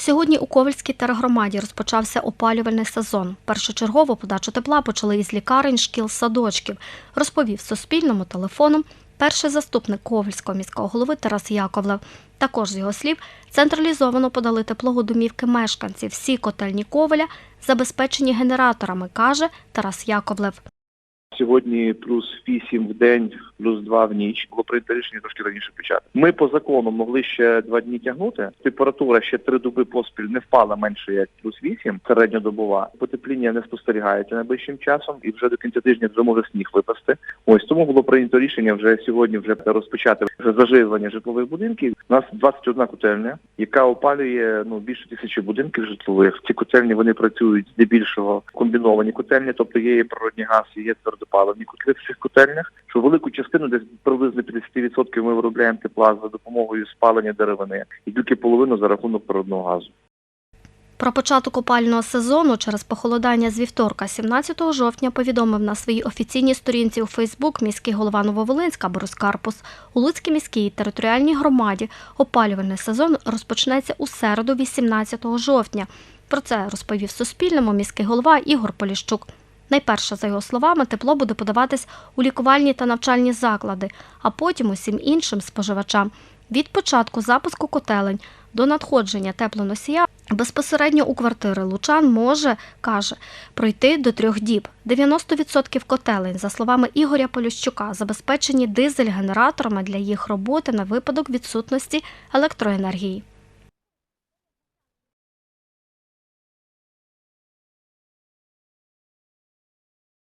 Сьогодні у Ковальській тергромаді розпочався опалювальний сезон. Першочергово подачу тепла почали із лікарень, шкіл, садочків, розповів Суспільному телефоном перший заступник Ковальського міського голови Тарас Яковлев. Також, з його слів, централізовано подали тепло у домівки мешканців. Всі котельні Коваля забезпечені генераторами, каже Тарас Яковлев. Сьогодні плюс 8 в день, плюс 2 в ніч. Було прийнято рішення трошки раніше почати. Ми по закону могли ще два дні тягнути. Температура ще три доби поспіль не впала менше як плюс 8, середньодобова. Потепління не спостерігається найближчим часом, і вже до кінця тижня вже може сніг випасти. Ось тому було прийнято рішення вже сьогодні вже розпочати заживлення житлових будинків. У нас 21 котельня, яка опалює ну більше тисячі будинків житлових. Ці котельні вони працюють здебільшого комбіновані котельні, тобто є і природний газ, і є твердопаливні котли в цих котельнях. Що велику частину, десь приблизно 50% ми виробляємо тепла за допомогою спалення деревини, і тільки половину за рахунок природного газу. Про початок опального сезону через похолодання з вівторка, 17 жовтня, повідомив на своїй офіційній сторінці у Фейсбук міський голова Нововолинська Борис Карпус. У Луцькій міській територіальній громаді опалювальний сезон розпочнеться у середу, 18 жовтня. Про це розповів Суспільному міський голова Ігор Поліщук. Найперше, за його словами, тепло буде подаватись у лікувальні та навчальні заклади, а потім усім іншим споживачам. Від початку запуску котелень до надходження теплоносія безпосередньо у квартири лучан може, каже, пройти до трьох діб. 90% котелень, за словами Ігоря Полющука, забезпечені дизель-генераторами для їх роботи на випадок відсутності електроенергії.